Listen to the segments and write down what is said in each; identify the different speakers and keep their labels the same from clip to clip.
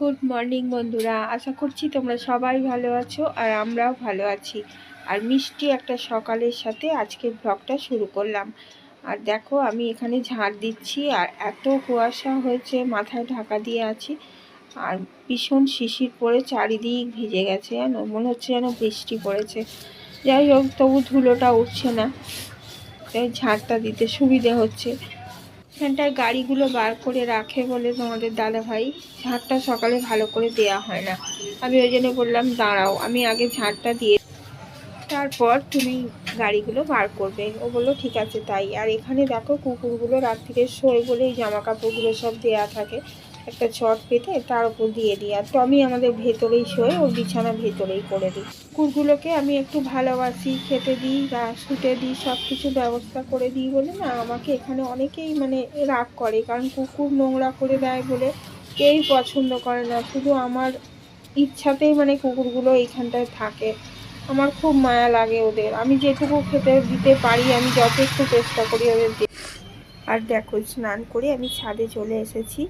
Speaker 1: Good morning বন্ধুরা। আশা করছি তোমরা সবাই ভালো আছো আর আমরাও ভালো আছি। আর মিষ্টি একটা সকালের সাথে আজকে ব্লগটা শুরু করলাম। আর দেখো, আমি এখানে ঝাড় দিচ্ছি আর এত কুয়াশা হয়েছে, মাথায় ঢাকা দিয়ে আছি। আর ভীষণ শিশির পড়ে, চারিদিক ভিজে গেছে জানো মনে হচ্ছে যেন বৃষ্টি পড়েছে। যাই হোক, তবু ধুলোটা উঠছে না। তাই ঝাড়টা দিতে সুবিধে হচ্ছে। এখানটায় গাড়িগুলো বার করে রাখে বলে তোমাদের দাদা ভাই ঝাড়টা সকালে ভালো করে দেয়া হয় না। আমি ওই জন্য বললাম, দাঁড়াও, আমি আগে ঝাড়টা দিয়ে তারপর তুমি গাড়িগুলো বার করবে। ও বলল, ঠিক আছে তাই। আর এখানে দেখো, কুকুরগুলো রাত থেকে শোয় বলে এই জামা কাপড়গুলো সব দেয়া থাকে। একটা চট পেতে তার উপর দিয়ে দিই। আর টমি আমাদের ভেতরেই শোয়, ওর বিছানা ভেতরেই করে দিই। কুকুরগুলোকে আমি একটু ভালোবাসি, খেতে দিই বা শুতে দিই সব কিছু ব্যবস্থা করে দিই বলে না, আমাকে এখানে অনেকেই মানে রাগ করে। কারণ কুকুর নোংরা করে দেয় বলে কেউই পছন্দ করে না। শুধু আমার ইচ্ছাতেই মানে কুকুরগুলো এইখানটায় থাকে। আমার খুব মায়া লাগে ওদের। আমি যেটুকু খেতে দিতে পারি, আমি যথেষ্ট চেষ্টা করি ওদের। আর দেখো, স্নান করে আমি ছাদে চলে এসেছি।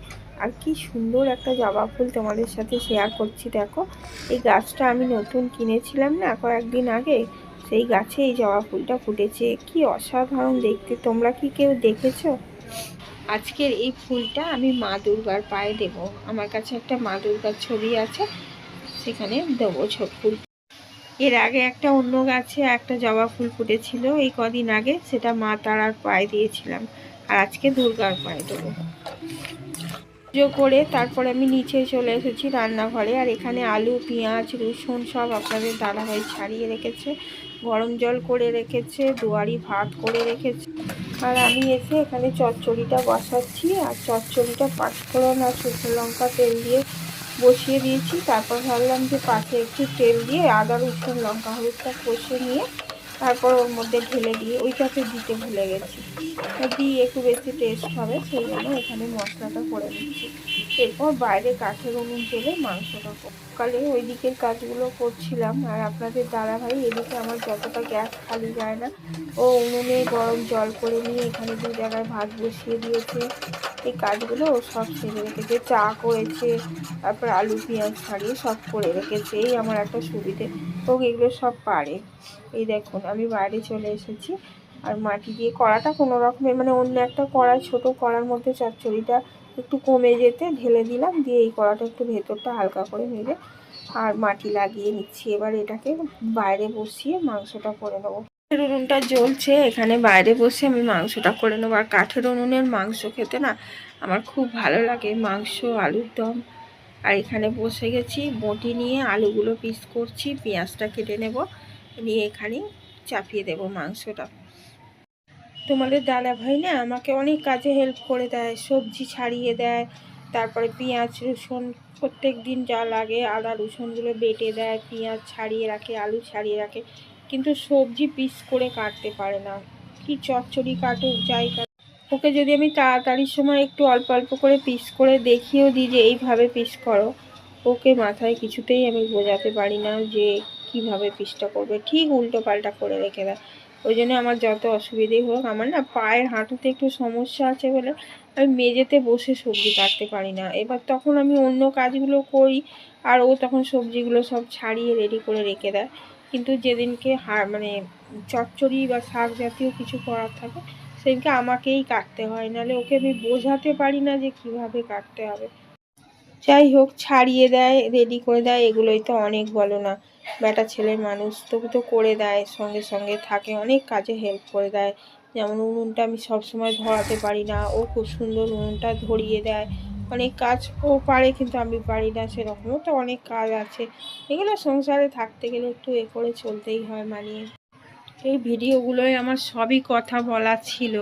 Speaker 1: আর কি সুন্দর একটা জবা ফুল তোমাদের সাথে শেয়ার করছি, দেখো। এই গাছটা আমি নতুন কিনেছিলাম না কয়েকদিন আগে, সেই গাছে এই জবা ফুলটা ফুটেছে। কি অসাধারণ দেখতে। তোমরা কি কেউ দেখেছ? আজকের এই ফুলটা আমি মা দুর্গার পায়ে দেব। আমার কাছে একটা মা দুর্গার ছবি আছে, সেখানে দেবো ফুল। এর আগে একটা অন্য গাছে একটা জবা ফুল ফুটেছিল, এই কদিন আগে সেটা মা তারার পায়ে দিয়েছিলাম। আর আজকে দুর্গার পায়ে দেবো। পুজো করে তারপরে আমি নিচে চলে এসেছি রান্নাঘরে। আর এখানে আলু, পেঁয়াজ, রসুন সব আপনাদের দাদাভাই ছাড়িয়ে রেখেছে, গরম জল করে রেখেছে, দুয়ারি ভাত করে রেখেছে। আর আমি এসে এখানে চচ্চড়িটা বসাচ্ছি, আর চচ্চড়িটা পাঁচফোড়ন আর শুকনো লঙ্কা তেল দিয়ে বসিয়ে দিয়েছি। তারপর ভাবলাম যে পাশে একটু তেল দিয়ে আদা রসুন লঙ্কা হলুদটা কষে নিয়ে তারপর ওর মধ্যে ঢেলে দিয়ে ওইটাকে দিতে ভুলে গেছি। তা দিয়ে একটু বেশি টেস্ট হবে, সেই জন্য এখানে মশলাটা করে নিচ্ছি। এরপর বাইরে কাঠের উনুন জেলে মাংসটা সকালে ওই দিকের কাজগুলো করছিলাম, আর আপনাদের দাদাভাই এদিকে আমার যতটা গ্যাস খালি যায় না, ও উনুনে গরম জল করে নিয়ে এখানে দু জায়গায় ভাত বসিয়ে দিয়েছে। এই কাজগুলো ও সব সেরে রেখেছে, চা করেছে, তারপর আলু, পেঁয়াজ ছাড়িয়ে সব করে রেখেছে। এই আমার একটা সুবিধে ও এগুলো সব পারে। এই দেখুন আমি বাইরে চলে এসেছি। আর মাটি দিয়ে কড়াটা কোনো রকমের মানে অন্য একটা কড়া ছোট কড়ার মধ্যে চচ্চড়িটা একটু কমে যেতে ঢেলে দিলাম, দিয়ে এই কড়াটা একটু ভেতরটা হালকা করে নেড়ে আর মাটি লাগিয়ে নিচ্ছি। এবার এটাকে বাইরে বসিয়ে মাংসটা করে নেব। কাঠের উনুনটা জ্বলছে, এখানে বাইরে বসে আমি মাংসটা করে নেব। আর কাঠের উনুনের মাংস খেতে না আমার খুব ভালো লাগে, মাংস, আলুর দম। আর এখানে বসে গেছি, বটি নিয়ে আলুগুলো পিস করছি, পেঁয়াজটা কেটে নেব। নিয়ে এখানে চাপিয়ে দেব মাংসটা। তোমাদের দাদা ভাই না আমাকে অনেক কাজে হেল্প করে দেয়, সবজি ছাড়িয়ে দেয়, তারপরে পেঁয়াজ, রসুন, প্রত্যেক দিন যা লাগে আদা রসুনগুলো বেটে দেয়, পেঁয়াজ ছাড়িয়ে রাখে, আলু ছাড়িয়ে রাখে, কিন্তু সবজি পিস করে কাটতে পারে না। কি চচ্চড়ি কাটুক, যাই ওকে যদি আমি তাড়াতাড়ির সময় একটু অল্প অল্প করে পিস করে দেখিয়েও দিই যে এইভাবে পিস করো, ওকে মাথায় কিছুতেই আমি বোঝাতে পারি না যে কীভাবে পিসটা করবে? ঠিক উল্টো পাল্টা করে রেখে দেয় ওই জন্য আমার যত অসুবিধেই হোক, আমার না পায়ের হাঁটুতে একটু সমস্যা আছে বলে আমি মেঝেতে বসে সবজি কাটতে পারি না। এবার তখন আমি অন্য কাজগুলো করি আর ও তখন সবজিগুলো সব ছাড়িয়ে রেডি করে রেখে দেয়। কিন্তু যেদিনকে মানে চচ্চড়ি বা শাক জাতীয় কিছু করার থাকে, সেদিনকে আমাকেই কাটতে হয়। নাহলে ওকে আমি বোঝাতে পারি না যে কীভাবে কাটতে হবে। যাই হোক, ছাড়িয়ে দেয় রেডি করে দেয়, এগুলোই তো অনেক বলো না। বেটা ছেলে মানুষ, তবু তো করে দেয়, সঙ্গে সঙ্গে থাকে, অনেক কাজে হেল্প করে দেয়। যেমন উনুনটা আমি সবসময় ধরাতে পারি না, ও খুব সুন্দর উনুনটা ধরিয়ে দেয়। অনেক কাজ ও পারে কিন্তু আমি পারি না, সেরকমও তো অনেক কাজ আছে। এগুলো সংসারে থাকতে গেলে একটু এ করে চলতেই হয় মানিয়ে। এই ভিডিওগুলোয় আমার সবই কথা বলা ছিল,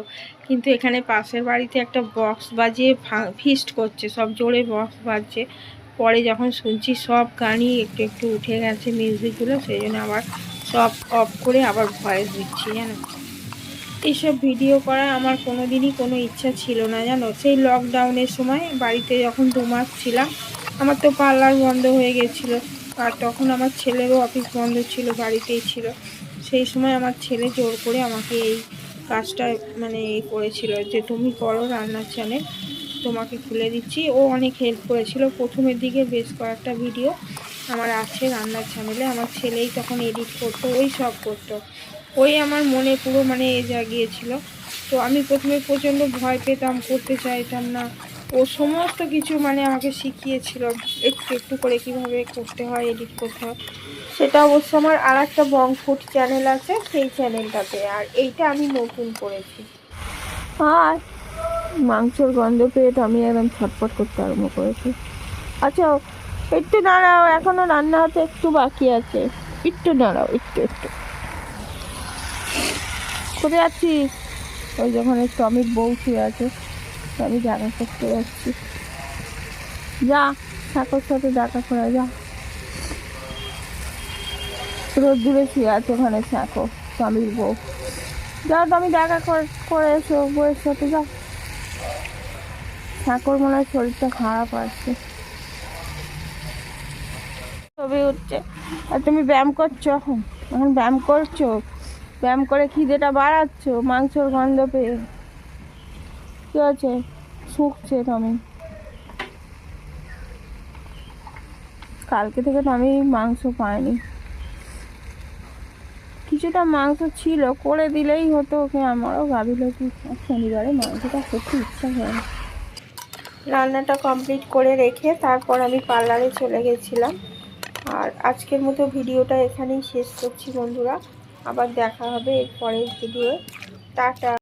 Speaker 1: কিন্তু এখানে পাশের বাড়িতে একটা বক্স বাজিয়ে ফিস্ট করছে, সব জোরে বক্স বাজছে। পরে যখন শুনছি সব গানই একটু একটু উঠে গেছে মিউজিকগুলো সেই জন্য আবার সব অফ করে আবার ভয়েস দিচ্ছি, জানো? এইসব ভিডিও করা আমার কোনো দিনই কোনো ইচ্ছা ছিল না, জানো? সেই লকডাউনের সময় বাড়িতে যখন দু মাস ছিলাম, আমার তো পার্লার বন্ধ হয়ে গেছিল। আর তখন আমার ছেলেরও অফিস বন্ধ ছিল, বাড়িতেই ছিল। সেই সময় আমার ছেলে জোর করে আমাকে এই কাজটা মানে করেছিল যে, তুমি করো রান্নার চ্যানেল তোমাকে খুলে দিচ্ছি। ও অনেক হেল্প করেছিল। প্রথমের দিকে বেশ কয়েকটা ভিডিও আমার আছে রান্নার চ্যানেলে আমার ছেলেই তখন এডিট করতো, ওই সব করতো। ওই আমার মনে পুরো মানে এ জাগিয়েছিল। তো আমি প্রথমে প্রচণ্ড ভয় পেতাম, করতে চাইতাম না। ও সমস্ত কিছু মানে আমাকে শিখিয়েছিল, একটু একটু করে কীভাবে করতে হয় এডিট করতে হয়। সেটা অবশ্য আমার আর একটা বং ফুড চ্যানেল আছে, সেই চ্যানেলটাতে আর এইটা আমি নতুন করেছি। আর মাংসর গন্ধ পেয়ে তো আমি একদম ছটপট করতে আরম্ভ করেছি। আচ্ছা একটু দাঁড়াও, এখনও রান্না হতে একটু বাকি আছে। একটু দাঁড়াও, একটু একটু। কোথায় যাচ্ছিস? ওই যখন টমির বউ শুয়ে আছে। আমি দেখা করতে যাচ্ছি। যা, ঠাকুর সাথে দেখা করে যা। রোদ্দুরে শুয়ে আছে ওখানে থাকো স্বামীর বউ। যাও তো আমি দেখা করে এসো, বউয়ের সাথে যাও ঠাকুর মনে হয় শরীরটা খারাপ আছে। ছবি উঠছে। আর তুমি ব্যায়াম করছ এখন? এখন ব্যায়াম করছ? ব্যায়াম করে খিদেটা বাড়াচ্ছ? মাংসর গন্ধ পেয়ে? কী আছে শুকছে তুমি কালকে থেকে তো আমি মাংস পাইনি কিছুটা মাংস ছিল, করে দিলেই হতো ওকে। আমারও ভাবিল কি শনিবারে মাংসটা খুব ইচ্ছা হয় রান্নাটা কমপ্লিট করে রেখে তারপর আমি পার্লারে চলে গেছিলাম। আর আজকের মতো ভিডিওটা এখানেই শেষ করছি বন্ধুরা। আবার দেখা হবে এর পরের ভিডিও টাটা।